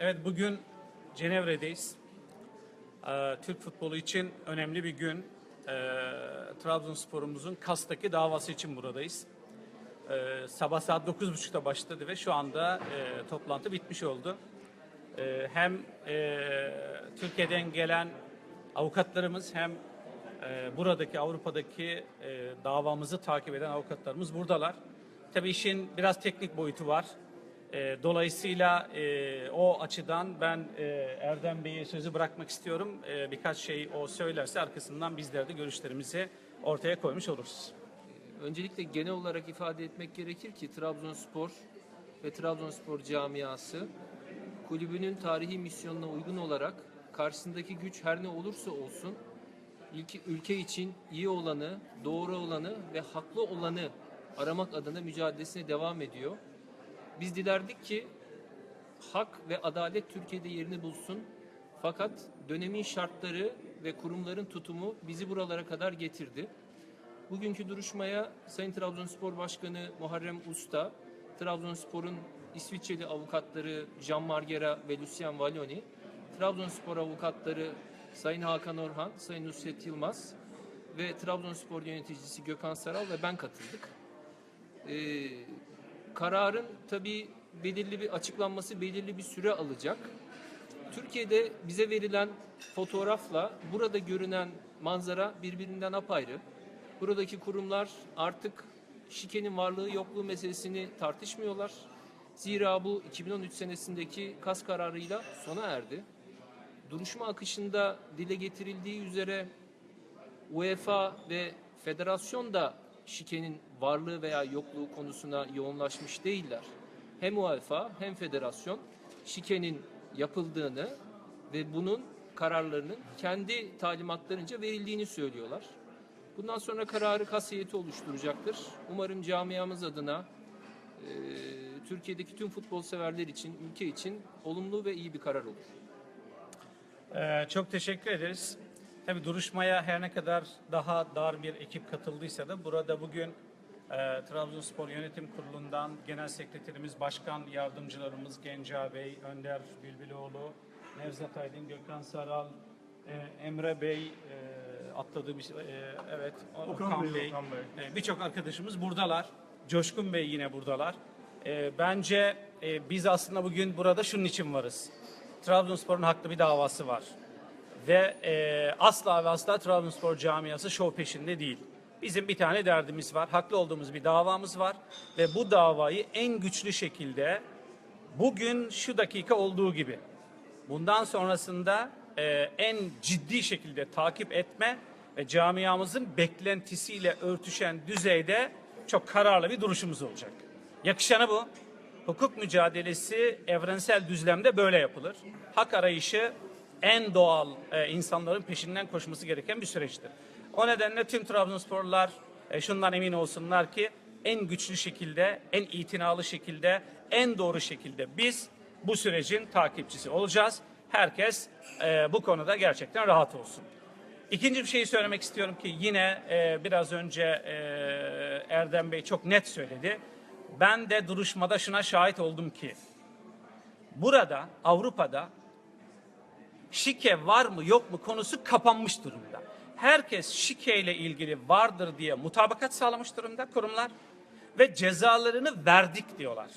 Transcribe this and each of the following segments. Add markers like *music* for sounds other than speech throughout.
Evet bugün Cenevre'deyiz. Ee, Türk futbolu için önemli bir gün. Ee, Trabzonspor'umuzun Kas'taki davası için buradayız. Ee, sabah saat 9.30'da başladı ve şu anda e, toplantı bitmiş oldu. Hem e, Türkiye'den gelen avukatlarımız hem e, buradaki Avrupa'daki davamızı takip eden avukatlarımız buradalar. Tabii işin biraz teknik boyutu var. E, dolayısıyla e, o açıdan ben e, Erdem Bey'e sözü bırakmak istiyorum. E, birkaç şey o söylerse arkasından bizler de görüşlerimizi ortaya koymuş oluruz. Öncelikle genel olarak ifade etmek gerekir ki Trabzonspor ve Trabzonspor camiası kulübünün tarihi misyonuna uygun olarak karşısındaki güç her ne olursa olsun ülke, ülke için iyi olanı, doğru olanı ve haklı olanı aramak adına mücadelesine devam ediyor. Biz dilerdik ki hak ve adalet Türkiye'de yerini bulsun. Fakat dönemin şartları ve kurumların tutumu bizi buralara kadar getirdi. Bugünkü duruşmaya Sayın Trabzonspor Başkanı Muharrem Usta, Trabzonspor'un İsviçreli avukatları Jean Margera ve Lucien Valloni, Trabzonspor avukatları Sayın Hakan Orhan, Sayın Nusret Yılmaz ve Trabzonspor yöneticisi Gökhan Saral ve ben katıldık. Ee, kararın tabii belirli bir açıklanması belirli bir süre alacak. Türkiye'de bize verilen fotoğrafla burada görünen manzara birbirinden apayrı. Buradaki kurumlar artık şikenin varlığı yokluğu meselesini tartışmıyorlar. Zira bu 2013 senesindeki kas kararıyla sona erdi. Duruşma akışında dile getirildiği üzere UEFA ve federasyon da şikenin varlığı veya yokluğu konusuna yoğunlaşmış değiller. Hem UEFA hem federasyon şikenin yapıldığını ve bunun kararlarının kendi talimatlarınca verildiğini söylüyorlar. Bundan sonra kararı kas heyeti oluşturacaktır. Umarım camiamız adına e, Türkiye'deki tüm futbol severler için, ülke için olumlu ve iyi bir karar olur. Ee, çok teşekkür ederiz. Tabii duruşmaya her ne kadar daha dar bir ekip katıldıysa da burada bugün e, Trabzonspor Yönetim Kurulu'ndan Genel Sekreterimiz, Başkan Yardımcılarımız Genca Bey, Önder Bülbüloğlu, Nevzat Aydın, Gökhan Saral, e, Emre Bey, e, atladığı bir şey, e, evet, Okan Okan, Bey, Bey, Okan Bey. e, birçok arkadaşımız buradalar. Coşkun Bey yine buradalar. E, bence e, biz aslında bugün burada şunun için varız. Trabzonspor'un haklı bir davası var. Ve e, asla ve asla Trabzonspor camiası şov peşinde değil. Bizim bir tane derdimiz var. Haklı olduğumuz bir davamız var. Ve bu davayı en güçlü şekilde bugün şu dakika olduğu gibi bundan sonrasında e, en ciddi şekilde takip etme ve camiamızın beklentisiyle örtüşen düzeyde çok kararlı bir duruşumuz olacak. Yakışanı bu. Hukuk mücadelesi evrensel düzlemde böyle yapılır. Hak arayışı en doğal e, insanların peşinden koşması gereken bir süreçtir. O nedenle tüm Trabzonsporlular e, şundan emin olsunlar ki en güçlü şekilde, en itinalı şekilde, en doğru şekilde biz bu sürecin takipçisi olacağız. Herkes e, bu konuda gerçekten rahat olsun. İkinci bir şeyi söylemek istiyorum ki yine e, biraz önce e, Erdem Bey çok net söyledi. Ben de duruşmada şuna şahit oldum ki burada Avrupa'da şike var mı yok mu konusu kapanmış durumda. Herkes şike ilgili vardır diye mutabakat sağlamış durumda kurumlar ve cezalarını verdik diyorlar.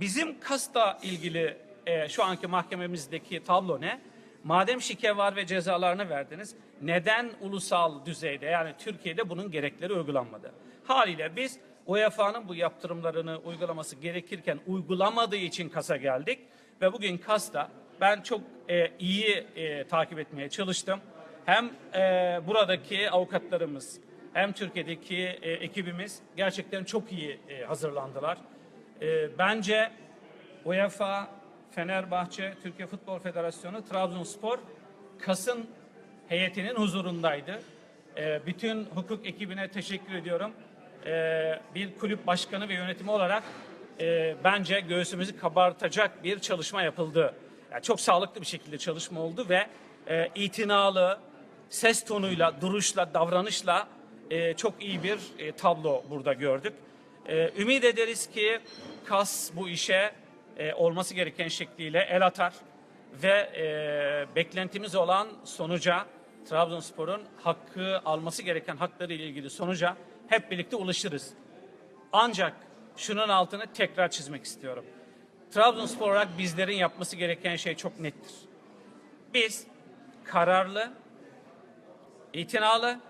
Bizim KAS'la ilgili e, şu anki mahkememizdeki tablo ne? Madem şike var ve cezalarını verdiniz, neden ulusal düzeyde yani Türkiye'de bunun gerekleri uygulanmadı? Haliyle biz UEFA'nın bu yaptırımlarını uygulaması gerekirken uygulamadığı için KAS'a geldik ve bugün KAS'ta ben çok e, iyi e, takip etmeye çalıştım. Hem e, buradaki avukatlarımız hem Türkiye'deki e, ekibimiz gerçekten çok iyi e, hazırlandılar. E, bence UEFA, Fenerbahçe, Türkiye Futbol Federasyonu, Trabzonspor Kas'ın heyetinin huzurundaydı. E, bütün hukuk ekibine teşekkür ediyorum. E, bir kulüp başkanı ve yönetimi olarak e, bence göğsümüzü kabartacak bir çalışma yapıldı. Yani çok sağlıklı bir şekilde çalışma oldu ve e, itinalı, ses tonuyla, duruşla, davranışla e, çok iyi bir e, tablo burada gördük. E, ümit ederiz ki KAS bu işe e, olması gereken şekliyle el atar ve e, beklentimiz olan sonuca Trabzonspor'un hakkı alması gereken hakları ile ilgili sonuca hep birlikte ulaşırız. Ancak şunun altını tekrar çizmek istiyorum. Trabzonspor olarak bizlerin yapması gereken şey çok nettir. Biz kararlı, itinalı,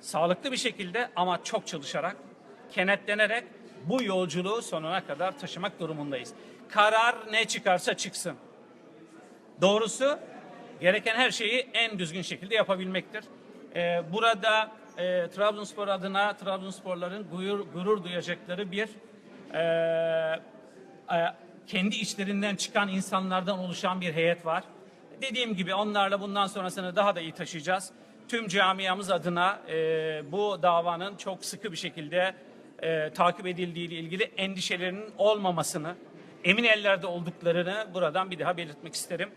sağlıklı bir şekilde ama çok çalışarak, kenetlenerek bu yolculuğu sonuna kadar taşımak durumundayız. Karar ne çıkarsa çıksın. Doğrusu gereken her şeyi en düzgün şekilde yapabilmektir. Ee, burada e, Trabzonspor adına Trabzonsporların gurur, gurur duyacakları bir e, e, kendi içlerinden çıkan insanlardan oluşan bir heyet var. Dediğim gibi onlarla bundan sonrasını daha da iyi taşıyacağız. Tüm camiamız adına e, bu davanın çok sıkı bir şekilde e, takip edildiği ile ilgili endişelerinin olmamasını, emin ellerde olduklarını buradan bir daha belirtmek isterim.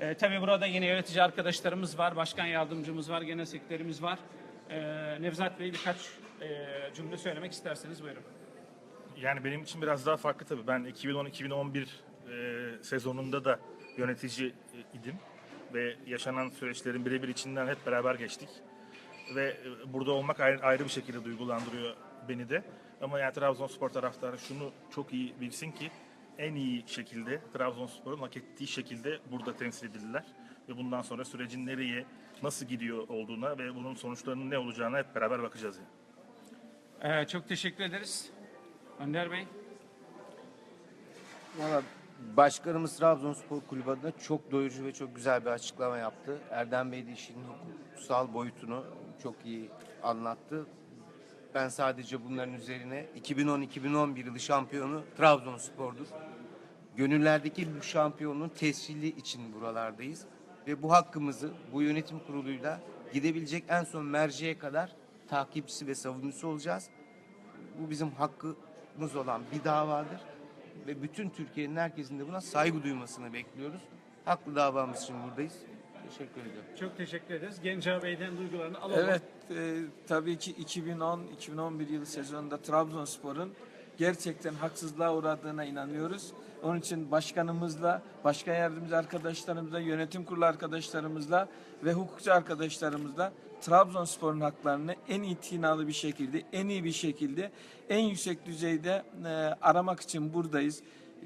E, tabii burada yine yönetici arkadaşlarımız var, başkan yardımcımız var, genel sekreterimiz var. E, Nevzat Bey birkaç e, cümle söylemek isterseniz buyurun. Yani benim için biraz daha farklı tabii. Ben 2010-2011 e, sezonunda da yönetici e, idim ve yaşanan süreçlerin birebir içinden hep beraber geçtik. Ve e, burada olmak ayrı, ayrı bir şekilde duygulandırıyor beni de. Ama yani Trabzonspor taraftarı şunu çok iyi bilsin ki en iyi şekilde Trabzonspor'un hak ettiği şekilde burada temsil edildiler. Ve bundan sonra sürecin nereye, nasıl gidiyor olduğuna ve bunun sonuçlarının ne olacağına hep beraber bakacağız. Yani. Ee, çok teşekkür ederiz. Önder Bey. Valla başkanımız Trabzonspor Kulübü adına çok doyurucu ve çok güzel bir açıklama yaptı. Erdem Bey de işin hukuksal boyutunu çok iyi anlattı. Ben sadece bunların üzerine 2010-2011 yılı şampiyonu Trabzonspor'dur. Gönüllerdeki bu şampiyonluğun tescilli için buralardayız. Ve bu hakkımızı bu yönetim kuruluyla gidebilecek en son merceğe kadar takipçisi ve savunucusu olacağız. Bu bizim hakkımız olan bir davadır. Ve bütün Türkiye'nin herkesin de buna saygı duymasını bekliyoruz. Haklı davamız için buradayız. Teşekkür ediyorum. Çok teşekkür ederiz. Genca Bey'den duygularını alalım. Evet, e, tabii ki 2010-2011 yılı sezonunda Trabzonspor'un gerçekten haksızlığa uğradığına inanıyoruz. Onun için başkanımızla, başkan yardımcı arkadaşlarımızla, yönetim kurulu arkadaşlarımızla ve hukukçu arkadaşlarımızla Trabzonspor'un haklarını en itinalı bir şekilde, en iyi bir şekilde, en yüksek düzeyde e, aramak için buradayız.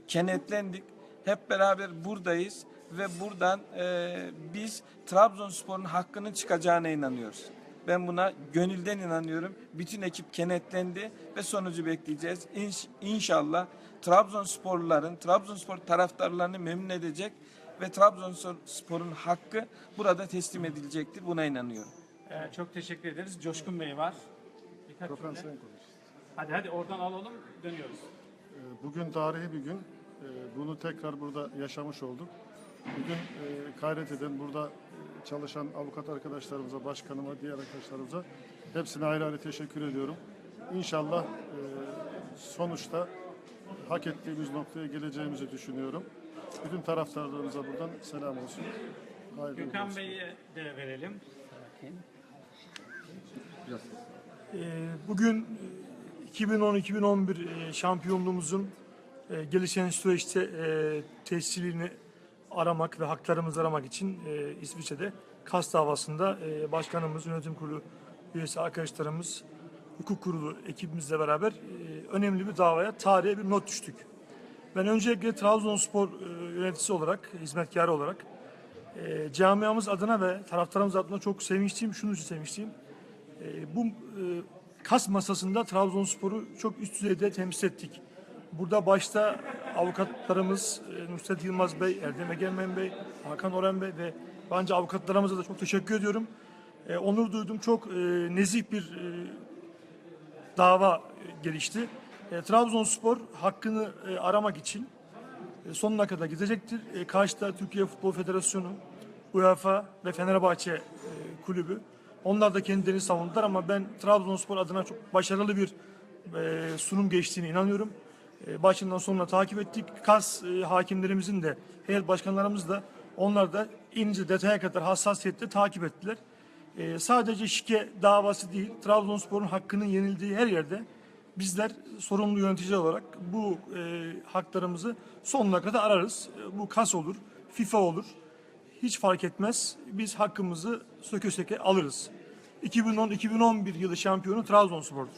Kenetlendik. Hep beraber buradayız ve buradan e, biz Trabzonspor'un hakkının çıkacağına inanıyoruz. Ben buna gönülden inanıyorum. Bütün ekip kenetlendi ve sonucu bekleyeceğiz. İnş, inşallah Trabzonsporluların, Trabzonspor taraftarlarını memnun edecek ve Trabzonspor'un hakkı burada teslim edilecektir. Buna inanıyorum. Ee, çok teşekkür ederiz. Coşkun Bey var. Birkaç cümle. Hadi hadi oradan alalım dönüyoruz. Ee, Bugün tarihi bir gün. Ee, Bunu tekrar burada yaşamış olduk. Bugün e, gayret eden burada e, çalışan avukat arkadaşlarımıza, başkanıma, diğer arkadaşlarımıza hepsine ayrı ayrı teşekkür ediyorum. İnşallah e, sonuçta hak ettiğimiz noktaya geleceğimizi düşünüyorum. Bütün taraftarlarımıza buradan selam olsun. Hayırlı uğurlu Gökhan olsun. Bey'e de verelim. Ee, Bugün e, 2010-2011 e, şampiyonluğumuzun e, gelişen süreçte e, tescilini aramak ve haklarımızı aramak için e, İsviçre'de KAS davasında e, başkanımız, yönetim kurulu üyesi arkadaşlarımız, hukuk kurulu ekibimizle beraber e, önemli bir davaya, tarihe bir not düştük. Ben öncelikle Trabzonspor e, yöneticisi olarak, hizmetkarı olarak e, camiamız adına ve taraftarımız adına çok sevinçliyim. Şunun için sevinçliyim. E, bu e, kas masasında Trabzonspor'u çok üst düzeyde temsil ettik. Burada başta avukatlarımız e, Nusret Yılmaz Bey, Erdem Egemen Bey, Hakan Oren Bey ve bence avukatlarımıza da çok teşekkür ediyorum. E, onur duydum. Çok e, nezih bir e, dava e, gelişti. E, Trabzonspor hakkını e, aramak için e, sonuna kadar gidecektir. E, karşıda Türkiye Futbol Federasyonu, UEFA ve Fenerbahçe e, kulübü. Onlar da kendilerini savundular ama ben Trabzonspor adına çok başarılı bir e, sunum geçtiğine inanıyorum. E, başından sonuna takip ettik. KAS e, hakimlerimizin de, heyet başkanlarımız da onlar da ince detaya kadar hassasiyetle takip ettiler. E, sadece şike davası değil, Trabzonspor'un hakkının yenildiği her yerde bizler sorumlu yöneticiler olarak bu e, haklarımızı sonuna kadar ararız. E, Bu KAS olur, FIFA olur. Hiç fark etmez. Biz hakkımızı söke söke alırız. 2010-2011 yılı şampiyonu Trabzonspor'dur.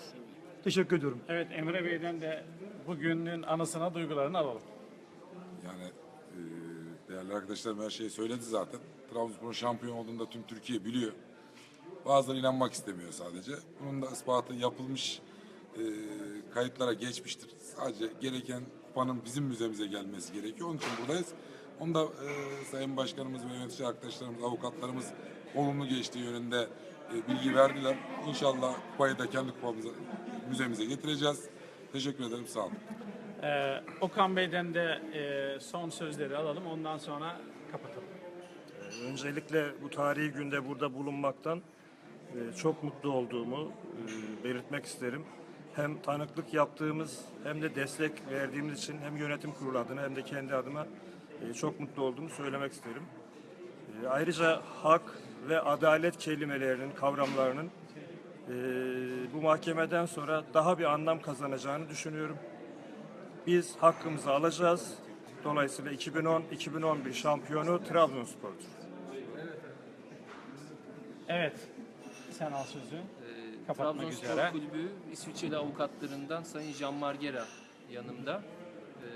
Teşekkür ediyorum. Evet Emre Bey'den de bugünün anısına duygularını alalım. Yani e, değerli arkadaşlarım her şeyi söyledi zaten. Trabzonspor'un şampiyon olduğunu da tüm Türkiye biliyor. Bazıları inanmak istemiyor sadece. Bunun da ispatı yapılmış e, kayıtlara geçmiştir. Sadece gereken kupanın bizim müzemize gelmesi gerekiyor. Onun için buradayız. Onu da e, Sayın Başkanımız ve yönetici arkadaşlarımız, avukatlarımız olumlu geçtiği yönünde e, bilgi verdiler. İnşallah kupayı da kendi kupamıza, müzemize getireceğiz. Teşekkür ederim. Sağ olun. Ee, Okan Bey'den de e, son sözleri alalım. Ondan sonra kapatalım. Öncelikle bu tarihi günde burada bulunmaktan e, çok mutlu olduğumu e, belirtmek isterim. Hem tanıklık yaptığımız hem de destek verdiğimiz için hem yönetim kurulu adına hem de kendi adıma e, çok mutlu olduğumu söylemek isterim. E, Ayrıca hak ve adalet kelimelerinin, kavramlarının e, bu mahkemeden sonra daha bir anlam kazanacağını düşünüyorum. Biz hakkımızı alacağız. Dolayısıyla 2010-2011 şampiyonu Trabzonspor'dur. Evet. Sen al sözü. Ee, Kapatmak Trabzonspor üzere. Kulübü İsviçreli avukatlarından Sayın Jean Margera yanımda. Ee,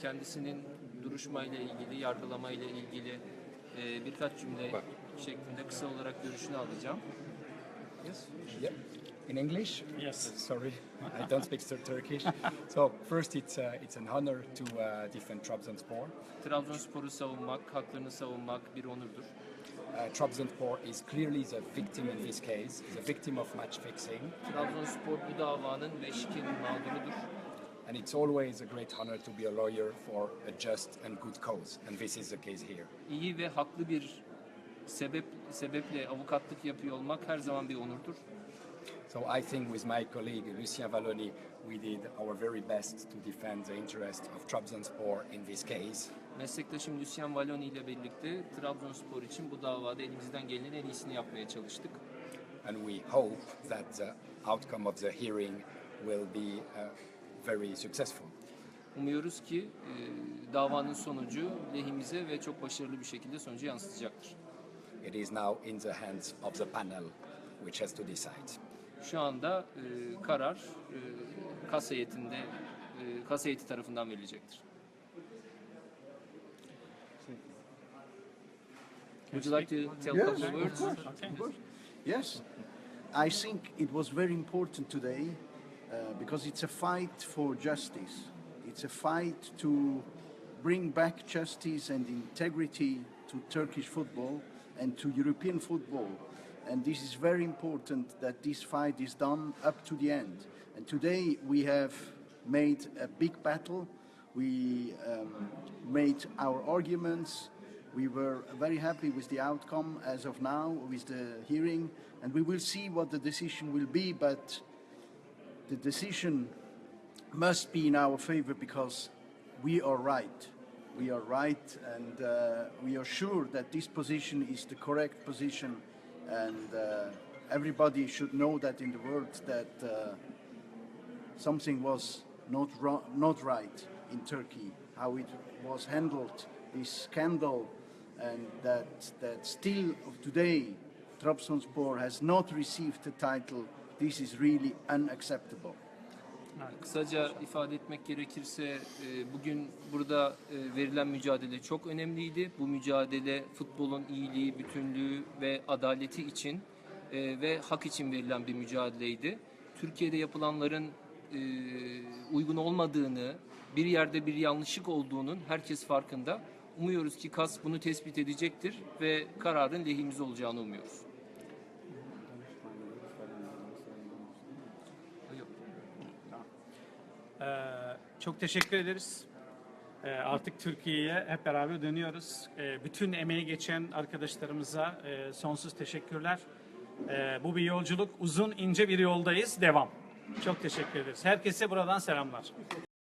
kendisinin duruşmayla ilgili, yargılamayla ilgili e, birkaç cümle şeklinde kısa olarak görüşünü alacağım. Yes. Yeah. In English? Yes. Sorry, I don't speak Tur- Turkish. *laughs* so first, it's uh, it's an honor to uh, defend Trabzonspor. Trabzonspor'u savunmak, haklarını savunmak bir onurdur. Uh, Trabzonspor is clearly the victim in this case. Is a victim of match fixing, Trabzonspor bu davanın ve şikenin mağdurudur. And it's always a great honor to be a lawyer for a just and good cause, and this is the case here. İyi ve haklı bir sebep sebeple avukatlık yapıyor olmak her zaman bir onurdur. So I think with my colleague Lucien Valloni, we did our very best to defend the interest of Trabzonspor in this case. Meslektaşım Lucien Valloni ile birlikte Trabzonspor için bu davada elimizden gelenin en iyisini yapmaya çalıştık. and we hope that the outcome of the hearing will be uh, very successful. Umuyoruz ki e, davanın sonucu lehimize ve çok başarılı bir şekilde sonucu yansıtacaktır. It is now in the hands of the panel, which has to decide. Şu anda e, karar e, kas heyetinde e, kas heyeti tarafından verilecektir. Would you like to tell a couple of words? Yes, I think it was very important today uh, because it's a fight for justice. It's a fight to bring back justice and integrity to Turkish football and to European football. And this is very important that this fight is done up to the end. And today we have made a big battle. We um, made our arguments. We were very happy with the outcome as of now, with the hearing, and we will see what the decision will be. But the decision must be in our favor because we are right. We are right, and uh, we are sure that this position is the correct position, and uh, everybody should know that in the world that uh, something was not not right in Turkey, how it was handled, this scandal, and that that still today Trabzonspor has not received the title. This is really unacceptable. Kısaca ifade etmek gerekirse e, bugün burada e, verilen mücadele çok önemliydi. Bu mücadele futbolun iyiliği, bütünlüğü ve adaleti için e, ve hak için verilen bir mücadeleydi. Türkiye'de yapılanların uygun olmadığını, bir yerde bir yanlışlık olduğunun herkes farkında. Umuyoruz ki KAS bunu tespit edecektir ve kararın lehimize olacağını umuyoruz. Ee, çok teşekkür ederiz. Ee, artık Türkiye'ye hep beraber dönüyoruz. Ee, bütün emeği geçen arkadaşlarımıza e, sonsuz teşekkürler. Bu bir yolculuk, uzun ince bir yoldayız. Devam. Çok teşekkür ederiz. Herkese buradan selamlar.